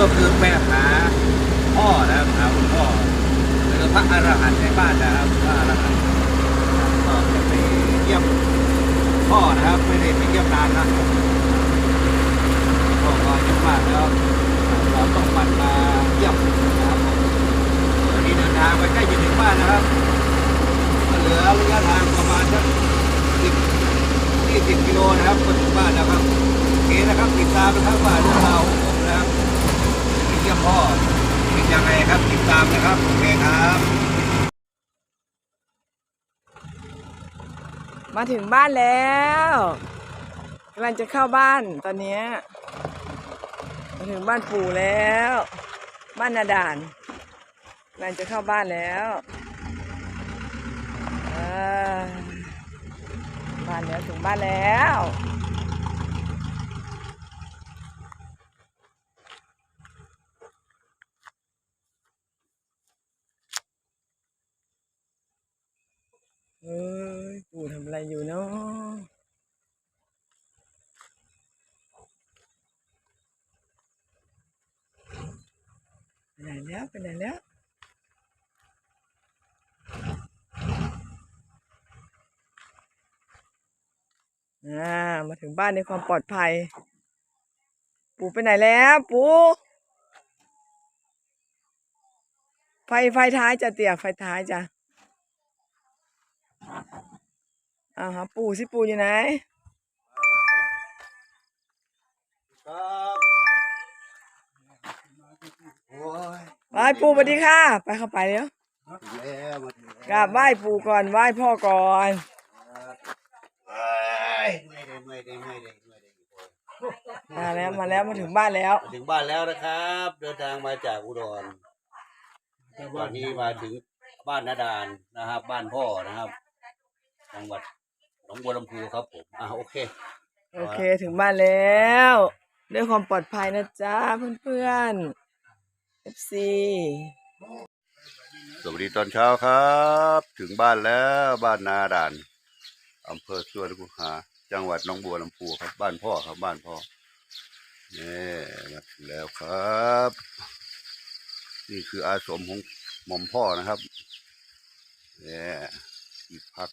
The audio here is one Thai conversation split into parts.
ก็คือแม่หาพ่อนะครับหาคุณพ่อหรือพระอรหันต์ในบ้านนะครับพระอรหันต์ก็จะไปเยี่ยมพ่อนะครับไม่ได้ไปเยี่ยมนานนะพ่อก็อายุมากแล้วเราต้องมันมาเยี่ยมนะครับตอนนี้เดินทางไปใกล้จะถึงบ้านนะครับเหลือระยะทางประมาณสักสิบยี่สิบกิโลนะครับก็ถึงบ้านแล้วครับโอเคนะครับติดตามนะครับว่าเรื่องราวของผมนะครับ เยี่ยมพ่อเป็นยังไงครับติดตามนะครับโอเคครับมาถึงบ้านแล้วกำลังจะเข้าบ้านตอนนี้มาถึงบ้านปู่แล้ว บ้านนาด่านกำลังจะเข้าบ้านแล้วบ้านแล้วถึงบ้านแล้ว ยปู่ทำอะไรอยู่เนาะไปไหนแล้วไปไหนแล้วอ่ามาถึงบ้านในความปลอดภัย ปู่ไปไหนแล้ว ปู่ ไฟไฟท้ายจะเตี่ยไฟท้ายจ้ะ อ่าหาปู่สิปู่อยู่ไหนครับโอ้ยไหว้ปู่สวัสดีค่ะ ไปเข้าไปเดี๋ยวถึงแล้วมาถึงกราบไหว้ปู่ก่อนไหว้พ่อก่อน เอ้ยไม่ได้ไม่ได้ไม่ได้ไม่ได้มาแล้วมาแล้วมาถึงบ้านแล้ว มาถึงบ้านแล้วนะครับ เดินทางมาจากอุดรตอนนี้มาถึงบ้านนาดานนะครับ บ้านพ่อนะครับ จังหวัด นองบัวลำพูครับผมอะโอเค โอเคถึงบ้านแล้ว ด้วยความปลอดภัยนะจ๊ะเพื่อนๆ FC สวัสดีตอนเช้าครับ ถึงบ้านแล้วบ้านนาด่านอำเภอสวนกุหา จังหวัดหนองบัวลำพูครับ บ้านพ่อครับบ้านพ่อนี่มาถึงแล้วครับ นี่คืออาสมของหม่อมพ่อนะครับเนี่ยที่พัก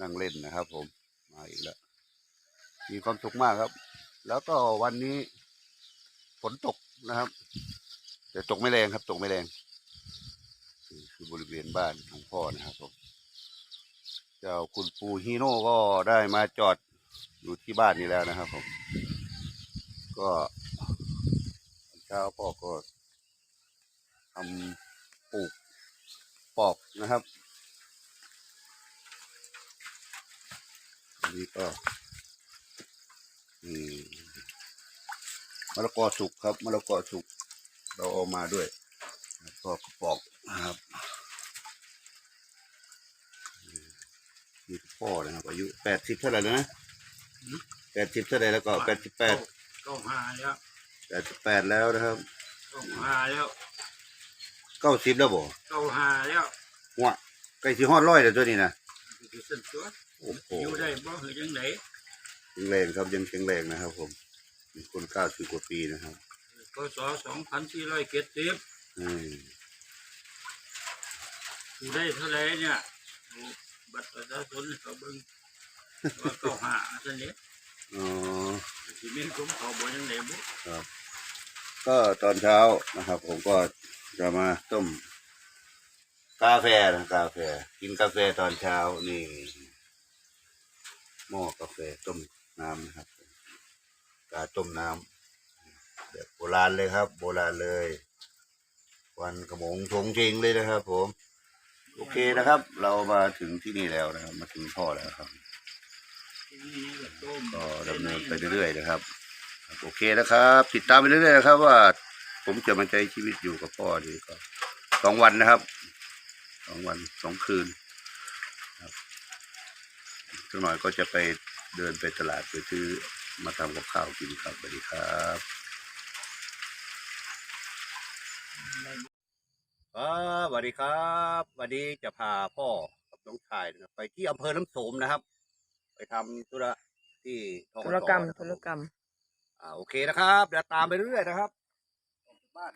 นั่งเล่นนะครับ ผมมาอีกแล้ว มีความสุขมากครับ แล้วก็วันนี้ฝนตกนะครับแต่ตกไม่แรงครับ ตกไม่แรงคือบริเวณบ้านของพ่อนะครับผมเจ้าคุณปูฮีโน่ก็ได้มาจอดอยู่ที่บ้านนี้แล้วนะครับ ผม ก็เช้าพ่อก็ทำปลูกปอกนะครับ นนี้ก็อืมมะละกอสุกครับมะละกอสุก เราเอามาด้วยแล้วก็กระปอกนะครับนี่พ่อนะครับอายุแปดสิบเท่าไหร่แล้วนะแปดสิบเท่าไหร่แล้วก็แปดสิบแปดก็หาแล้วแปดสิบแปดแล้วนะครับก็หาแล้วเก้าสิบแล้วบ่ก็หาแล้วหัวใกล้สิฮอดร้อยแล้วตัวนี้นะ คือเส้นตัวโอ้โหอยู่ได้บ่คือจังไดแข็งแรงครับยังแข็งแรงนะครับ ผมมีคนเก้าสิบกว่าปีนะครับก็สอสองพันสี่ร้อยเจ็ดสิบอืมอยู่ได้เท่าไหรเนี่ยเอาบัตรประชาชนให้เขาเบิ่งว่าก็หาซั่นแหละอ๋อสิมีผมเขาบ่จังไดบ่ครับ ก็ตอนเช้านะครับ ผมก็จะมาต้ม กาแฟนะกาแฟ กินกาแฟตอนเช้านี่หม้อกาแฟต้มน้ำนะครับ กาต้มน้ำแบบโบราณเลยครับ โบราณเลย วันกระมงชงเชงเลยนะครับ ผม โอเคนะครับ เรามาถึงที่นี่แล้วนะครับ มาถึงพ่อแล้วครับก็ดำเนินไปเรื่อยๆนะครับครับโอเคนะครับ ติดตามไปเรื่อยๆนะครับ ว่า ผมจะมาใช้ชีวิตอยู่กับพ่อดีก็สองวันนะครับ สองวันสองคืนครับสักหน่อยก็จะไปเดินไปตลาดไปซื้อมาทำกับข้าวกินครับสวัสดีครับครับสวัสดีครับ วันนี้จะพาพ่อกับน้องชายนะครับไปที่อำเภอน้ำโสมนะครับ ไปทำธุระที่ทธุรกรรมนะคธุบรกรรม อ่าโอเคนะครับเดี๋ยวตามไปเรื่อยๆนะครับบ้าน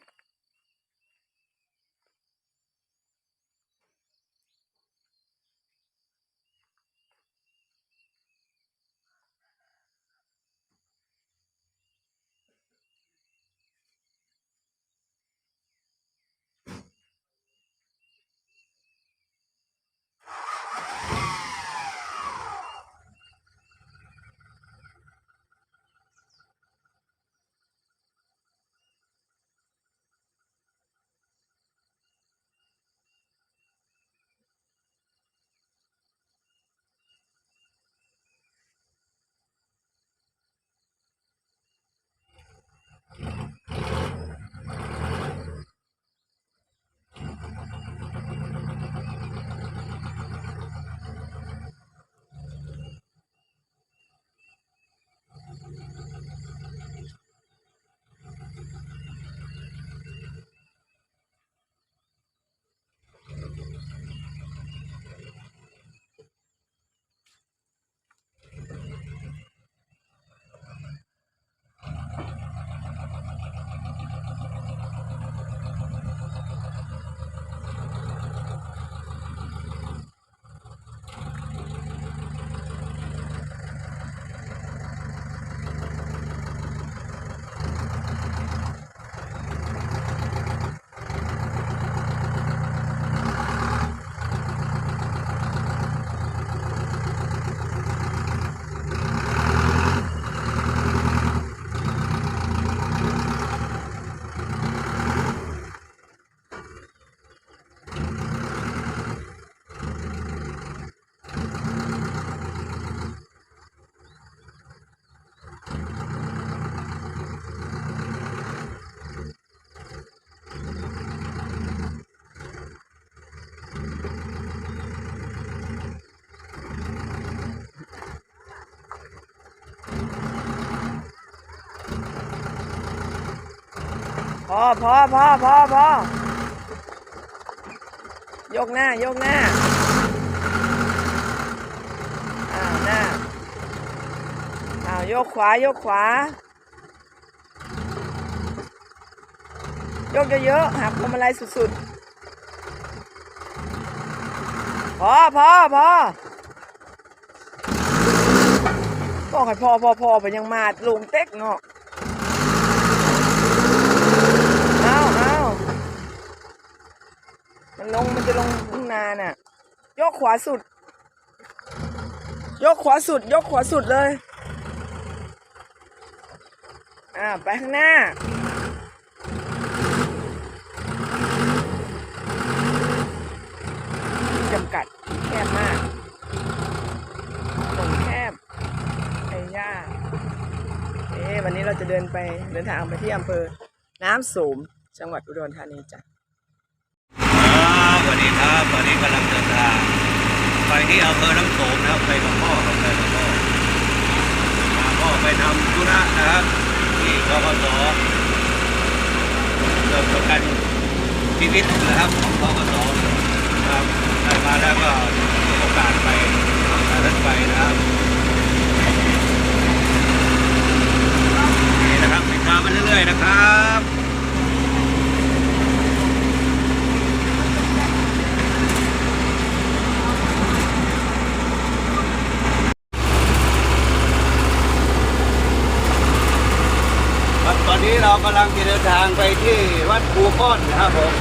อพอพอพอพอยกหน้า ยกหน้าอ้าวหน้าอ้าวยกขวา ยกขวา ยกเยอะๆหักพวงมาลัยสุดๆ พอพอพอบอกให้พอพอพอไปยังมาลงเต็กเนาะ เอาเอามั นลงมันจะลงทุ่งนาน่ะ ยกขวาสุด ยกขวาสุด ยกขวาสุดเลย อ่า ไปข้างหน้า จำกัดแคบมากถนนแคบไอ้ย่าเอ๊ะวันนี้เราจะเดินไปเดินทางไปที่อำเภอ น้ำโสมจังหวัดอุดรธานีจ้ะ ดีครับตอนนี้กำลังเดินทางไปที่อำเภอน้ำโขงนะครับไปกับพ่อครับไปกับพ่อพาพ่อไปทำธุระนะครับที่กกสเรื่องกันชีวิตนะครับของกกสครับได้มาแล้วก็มีโอกาสไปทางรถไฟนะครับนี่นะครับติดตามมาเรื่อยๆนะครับตอนนี้เรากำลังจะเดินทางไปที่วัดภูก้อนนะครับผม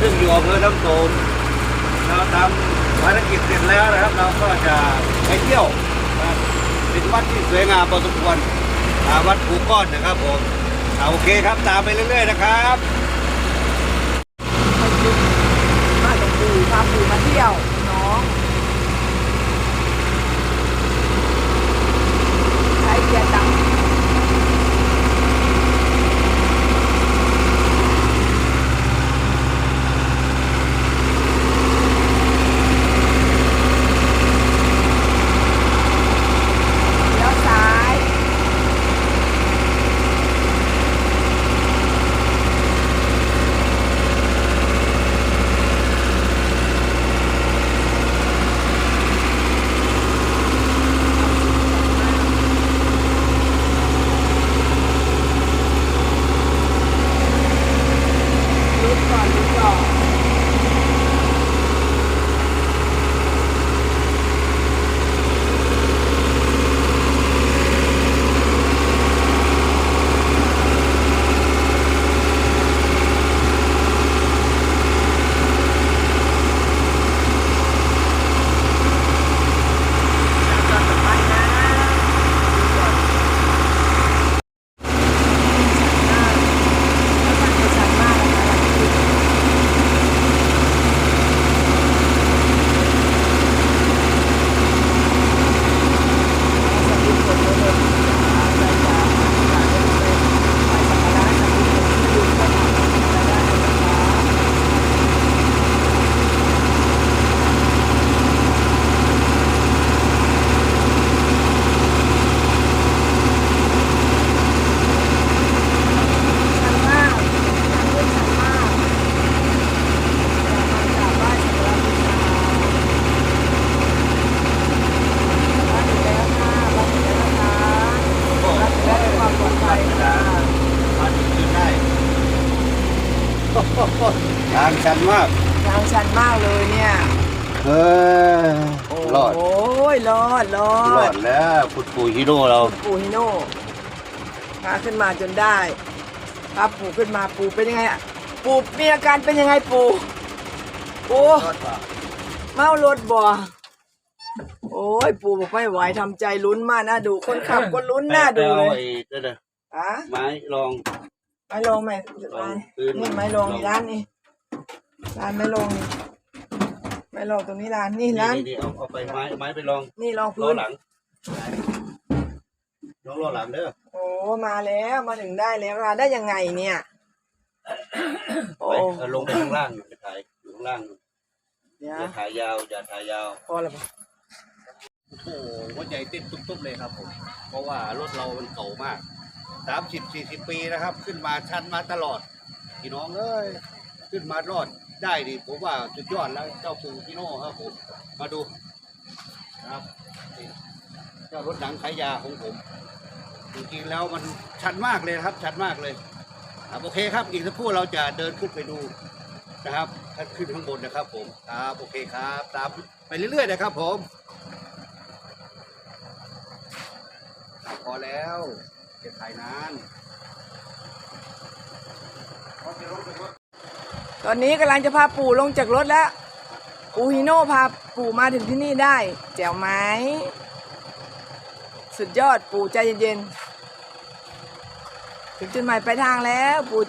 ซึ่งอยู่อำเภอน้ำโขงเราทำภารกิจเสร็จแล้วนะครับ เราก็จะไปเที่ยวเป็นวัดที่สวยงามพอสมควรวัดภูก้อนนะครับผมอ่าโอเคครับตามไปเรื่อยๆนะครับมาหลวงปู่พาปู่มาเที่ยว นมากทางชันมากเลยเนี่ยเออโอ้รอดโอ้ยรอดรอรอดดแล้วพุทธปูฮีโร่เราปูฮิโน่พาขึ้นมาจนได้พาปูขึ้นมาปูเป็นยังไงอะปูมีอาการเป็นยังไงปูปูรอดป่ะเมารถบ่โอ้ยปูบอกไม่ไหวทำใจลุ้นมากนะดูคนขับก็ลุ้นหน้าดูเลเอายไอ้นั่นน่ะอะไม้ลองไม่ลงไหมร้านพื้นนี่ไม่ลงนี่ร้านนี่ ร้านไม่ลงนี่ไม่ลงตรงนี้ร้านนี่ร้านนี่เอาเอาไปไม้ไม้ไปลองนี่ลองล้พื้อนหลังลองล้อหลังเด้อโอ้มาแล้วมาถึงได้แล้วมาได้ยังไงเนี่ย โอ้ไปเอาลงไปข้างล่างไปถ่ายอยู่ข้างล่างเดี๋ยวอย่าถ่ายยาวอย่าถ่ายยาว พอแล้วปะโอ้โหหัวใจเต้นตุ๊บๆเลยครับผมเพราะว่ารถเรามันเก่ามากสามสิบสี่สิบปีนะครับ ขึ้นมาชันมาตลอดพี่น้องเอ้ยขึ้นมารอด ได้ดิผมว่าสุดยอดแล้วเจ้าปูพี่โน่ครับผมมาดูนะครับเจ้ารถหนังขายยาของผม จริงๆแล้วมันชันมากเลยนะครับชันมากเลยครับโอเคครับอีกสักครู่เราจะเดินขึ้นไปดูนะครับขึ้นข้างบนนะครับผมครับโอเคครับตามไปเรื่อยๆนะครับผมพอแล้วจะถ่ายนานพอจะลงจากรถ ตอนนี้กำลังจะพาปู่ลงจากรถแล้ว ปูฮิโน่พาปู่มาถึงที่นี่ได้ แจ๋วไหม สุดยอดปู่ใจเย็นๆ ถึงจุดหมายปลายทางแล้ว ปู่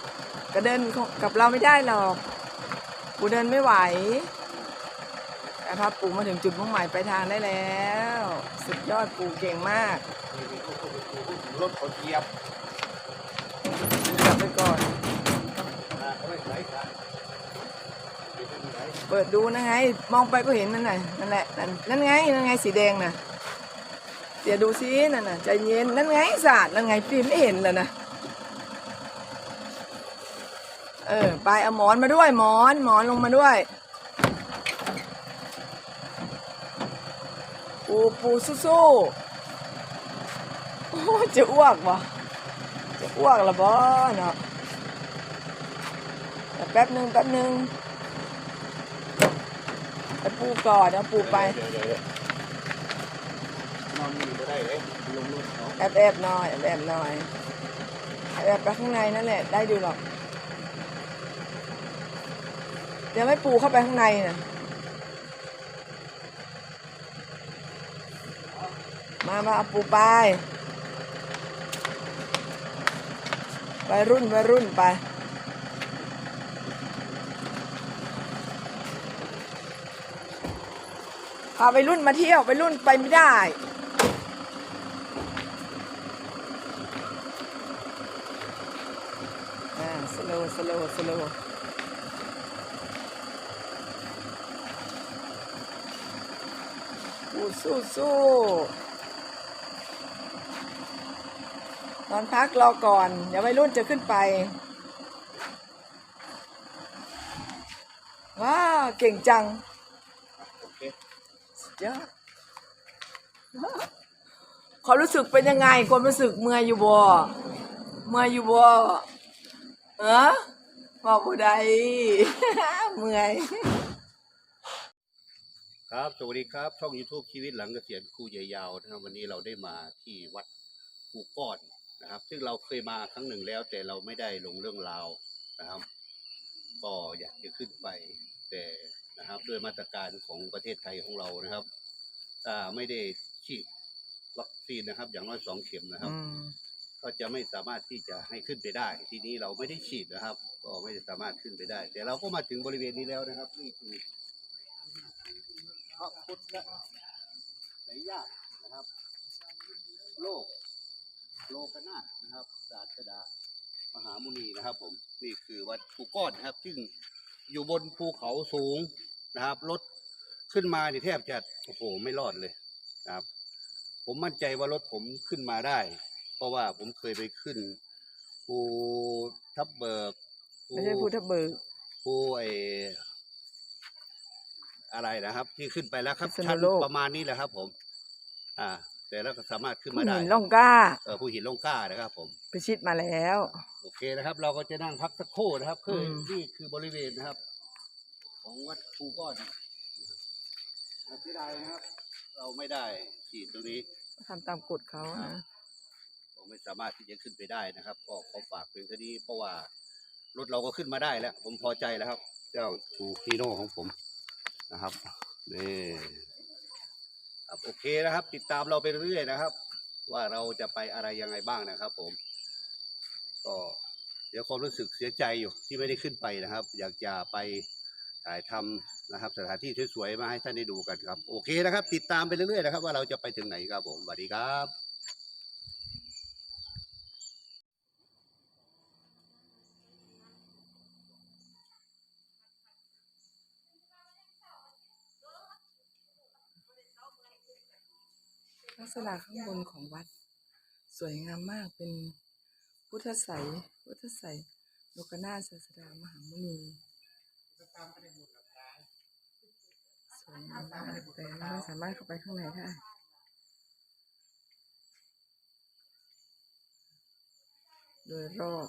ก็เดินกับเราไม่ได้หรอก ปู่เดินไม่ไหวแต่พาปู่มาถึงจุดมุ่งหมายปลายทางได้แล้ว สุดยอดปู่เก่งมาก รถเขาเทียบ กลับไปก่อน นะเขาไม่ใช้กันไม่ เปิดดูนะไง มองไปก็เห็นนั่นน่ะนั่นแหละนั่นนั่นไงนั่นไงสีแดงน่ะเดี๋ยวดูซินั่นน่ะใจเย็นนั่นไงสาดนั่นไงฟิล์มไม่เห็นแล้วนะเออไปเอาหมอนมาด้วยหมอนหมอนลงมาด้วย ปูปูสู้ๆโอ้จะอ้วกบ่จะอ้วกละบ่เนาะแต่แป๊บหนึ่งแป๊บหนึ่ง ไปปูก่อนเอาปูไปนอนนี่ก็ได้เลยลงรถเขาแอบแอบหน่อยแอบแอบหน่อยแอบแอบไปข้างในนั่นแหละ ได้ดูหรอก เดี๋ยวไม่ปูเข้าไปข้างในน่ะ มามาเอาปูไปไปรุ่นไปรุ่นไป พาไปรุ่นมาเที่ยวไปรุ่นไปไม่ได้อ่าสโลสโลสโลสู้สู้สู้นอนพักรอก่อน เดี๋ยววัยรุ่นจะขึ้นไป ว้าว เก่งจัง สุดยอดความรู้สึกเป็นยังไงความรู้สึกเมื่อยอยู่บ่เมื่อยอยู่บ่เออบอกผู้ใดเมื่อยครับสวัสดีครับ ช่อง YouTube ชีวิตหลังเกษียณครูใหญ่ยาวนะครับวันนี้เราได้มาที่วัดภูก้อนนะครับ ซึ่งเราเคยมาครั้งหนึ่งแล้ว แต่เราไม่ได้ลงเรื่องราวนะครับ ก็อยากจะขึ้นไป แต่ นะครับด้วยมาตรการของประเทศไทยของเรานะครับถ้าไม่ได้ฉีดวัคซีนนะครับ อย่างน้อยสองเข็มนะครับอืมก็จะไม่สามารถที่จะให้ขึ้นไปได้ ทีนี้เราไม่ได้ฉีดนะครับ ก็ไม่สามารถขึ้นไปได้ แต่เราก็มาถึงบริเวณนี้แล้วนะครับนี่คือพระพุทธสายญาตินะครับ โลก โลกนาถนะครับศาสดามหามุนีนะครับ ผมนี่คือวัดภูก้อนนะครับ ซึ่งอยู่บนภูเขาสูง นะครับรถขึ้นมาเนี่ยแทบจะโอ้โหไม่รอดเลยนะครับ ผมมั่นใจว่ารถผมขึ้นมาได้ เพราะว่าผมเคยไปขึ้นภูทับเบิกไม่ใช่พุทธเบิกภูไออะไรนะครับ ที่ขึ้นไปแล้วครับพิษณุชั้นโลก ประมาณนี้แหละครับ ผม อ่า แต่แล้วก็สามารถขึ้นผู้มาหได้ญิงล่องกล้า เออผู้หินลงกล้านะครับ ผมไปชิดมาแล้ว โอเคนะครับ เราก็จะนั่งพักสักครู่นะครับคืออม นี่คือบริเวณนะครับ ของวัดภูก้อนเสียดายนะครับ เราไม่ได้ฉีดตรงนี้ทำตามกฎเขานะเราไม่สามารถที่จะขึ้นไปได้นะครับ ก็ขอฝากเพียงเท่านี้เพราะว่ารถเราก็ขึ้นมาได้แล้ว ผมพอใจแล้วครับ เจ้าทูคีโน่ของผมนะครับนี่ครับโอเคนะครับ ติดตามเราไปเรื่อยๆนะครับ ว่าเราจะไปอะไรยังไงบ้างนะครับ ผม ก็เดี๋ยวความรู้สึกเสียใจอยู่ที่ไม่ได้ขึ้นไปนะครับ อยากจะไป ถ่ายทำนะครับ สถานที่สวยๆมาให้ท่านได้ดูกันครับโอเคนะครับ ติดตามไปเรื่อยๆนะครับ ว่าเราจะไปถึงไหนครับผมสวัสดีครับลักษณะข้างบนของวัด สวยงามมากเป็นพุทธไสยพุทธไสยโลกนาศาสดามหามุนี สวยงามมากแต่ไม่สามารถเข้าไปข้างในได้โดยรอบ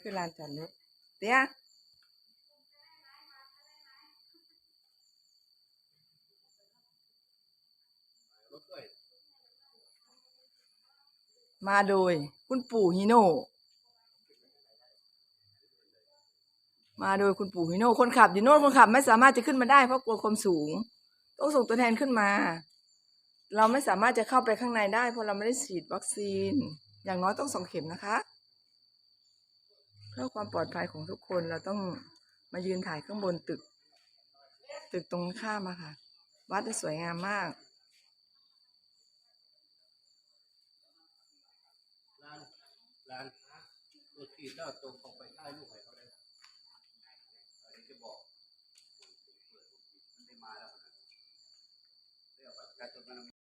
คือลานจอดรถเตี้ยมาโดย คุณปู่ฮิโน่มาโดยคุณปู่ฮิโน่คนขับอยู่โน่นคนขับ ไม่สามารถจะขึ้นมาได้เพราะกลัวความสูง ต้องส่งตัวแทนขึ้นมา เราไม่สามารถจะเข้าไปข้างในได้ เพราะเราไม่ได้ฉีดวัคซีน อย่างน้อยต้องสองเข็มนะคะ พื่อความปลอดภัยของทุกคนเราต้องมายืนถ่ายข้างบนตึก ตึกตรงข้ามอะค่ะ วัดจะสวยงามมากร้านร้านรถที่เจ้าตรงเข้าไปใต้ลูกให้เขาได้อันนี้จะบอกมันได้มาแล้วเรียกว่าการจดมัน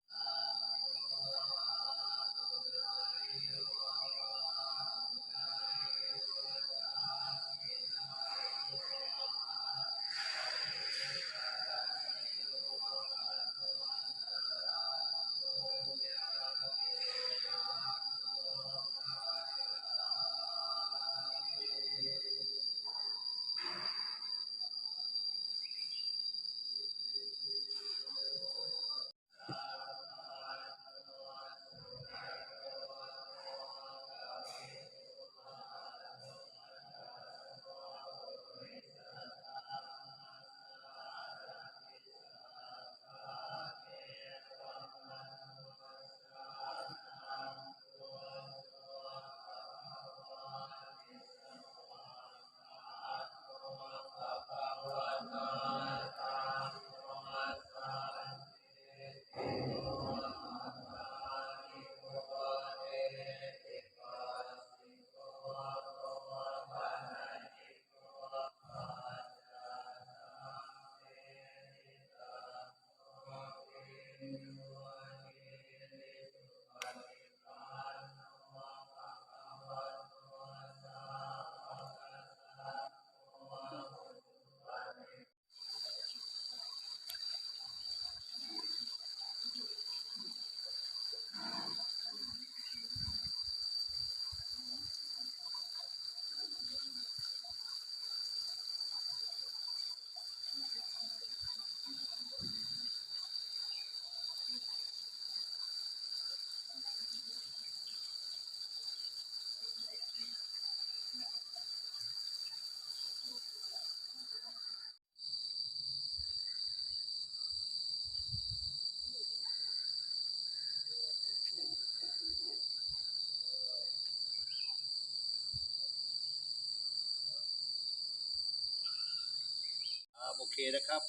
โอเคนะครับ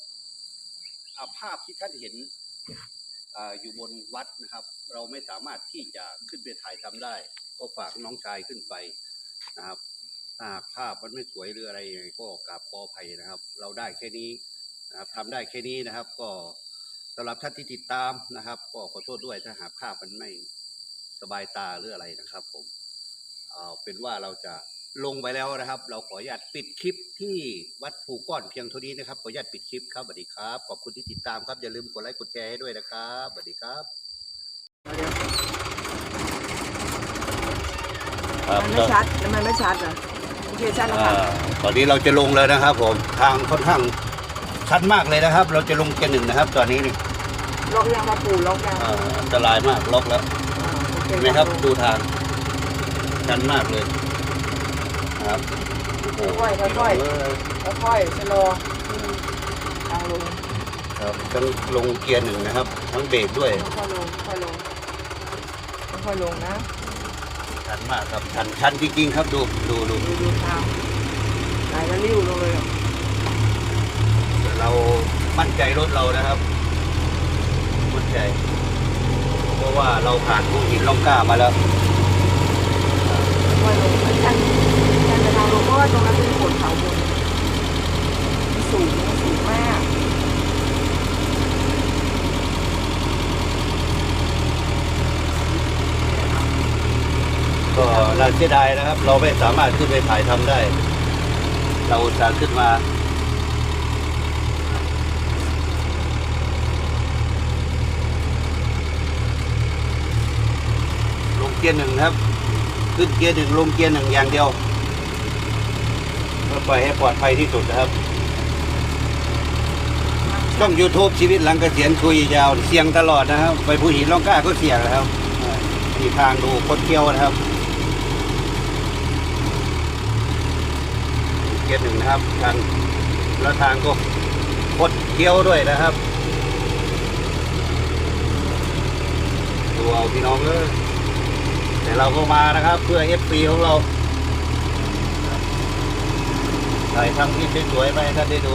าภาพที่ท่านเห็นออยู่บนวัดนะครับ เราไม่สามารถที่จะขึ้นไปถ่ายทำได้ ก็ฝากน้องชายขึ้นไปนะครับถ้าหากภาพมันไม่สวยหรืออะไรยังไงก็กราบขออภัยนะครับ เราได้แค่นี้นะครับทำได้แค่นี้นะครับ ก็สำหรับท่านที่ติดตามนะครับ ก็ขอโทษด้วยถ้าหากภาพมันไม่สบายตาหรืออะไรนะครับ ผมเอาเป็นว่าเราจะ ลงไปแล้วนะครับ เราขออนุญาตปิดคลิปที่วัดภูก้อนเพียงเท่านี้นะครับขออนุญาตปิดคลิปครับสวัสดีครับขอบคุณที่ติดตามครับอย่าลืมกดไลค์กดแชร์ให้ด้วยนะครับสวัสดีครับมันไม่ชัดทำไมไม่ชัดอะโอเคชัดแล้วอ่าค่ะ ตอนนี้เราจะลงเลยนะครับผมทางค่อนข้างชันมากเลยนะครับ เราจะลงเกียร์หนึ่งนะครับ ตอนนี้นี่ล็อกยังมาปูล็อกยังอ่าอันตรายมากล็อกแล้วอ่าโอเคเห็นไหมครับดูทางชันมากเลย ครับโอ้โหค่อยๆค่อยเออๆค่อยๆชะลอทางลงครับทั้งลงเกียร์หนึ่งนะครับ ทั้งเบรกด้วยค่อยๆลงค่อยๆลงค่อยๆลงนะชันมากครับชันชันจริงๆครับดูดูดูดูดูทางไหลแล้วริ้วลงเลยอะเรามั่นใจรถเรานะครับมั่นใจ เพราะว่าเราผ่านภูหินล่องกล้ามาแล้วค่อยๆลงชันชัน ว่าตรงนั้นเป็นโขดเขาบนสูงมันสูงมากก็น่าเสียดายนะครับ เราไม่สามารถขึ้นไปถ่ายทำได้ เราอุตส่าห์ขึ้นมาลงเกียร์หนึ่งครับ ขึ้นเกียร์หนึ่งลงเกียร์หนึ่งอย่างเดียว เพื่อปล่อยให้ปลอดภัยที่สุดนะครับ ช่อง YouTube ชีวิตหลังเกษียณคุยยาว เสี่ยงตลอดนะครับ ไปผู้หินล่องกล้าก็เสี่ยงนะครับมีทางดูคดเคี้ยวนะครับเกียร์หนึ่งนะครับทางแล้วทางก็คดเคี้ยวด้วยนะครับดูเอาพี่น้องเออแต่เราก็มานะครับ เพื่อ FP ของเรา ถ่ายทำที่สวยๆไปให้ท่านได้ดู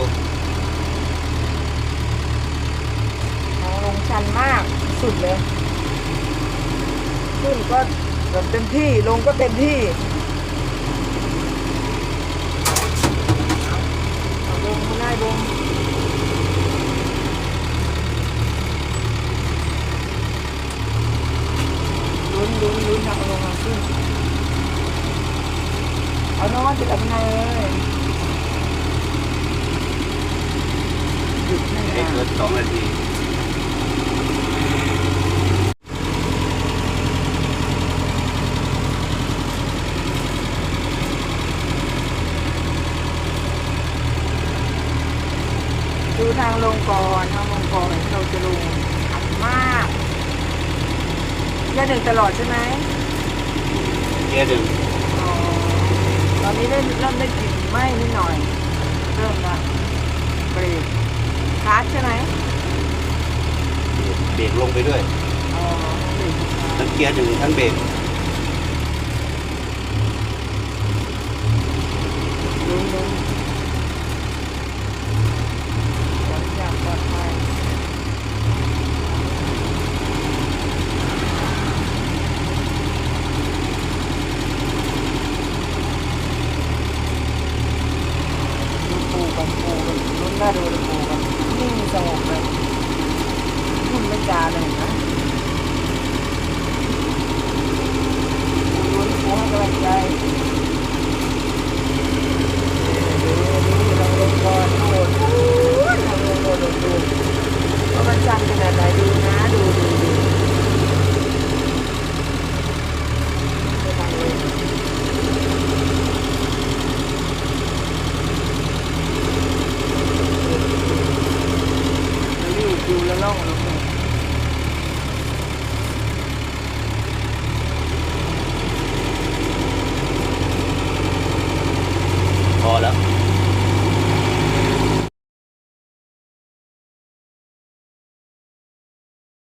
ทางลงชันมากสุดเลย ขึ้นก็แบบเต็มที่ลงก็เต็มที่เอาลงก็ได้ลงลุ้นลุ้นลุ้นทาลงมาขึ้นเอาน้องจะทำไงเลยหยุดให้ ไม่ได้เกินสองนาทีดูทางลงก่อนทางลงก่อนเราจะลงอัดมากแค่หนึ่งตลอดใช่ไหมเกียร์หนึ่งอ๋อตอนนี้ได้เริ่มได้กลิ่นไหม้นิดหน่อย เริ่มละเบรก คลาสใช่ไหมเบรกลงไปด้วยอ๋อเบรกทั้งเกียร์หนึ่งทั้งเบรกลุ้นลุ้น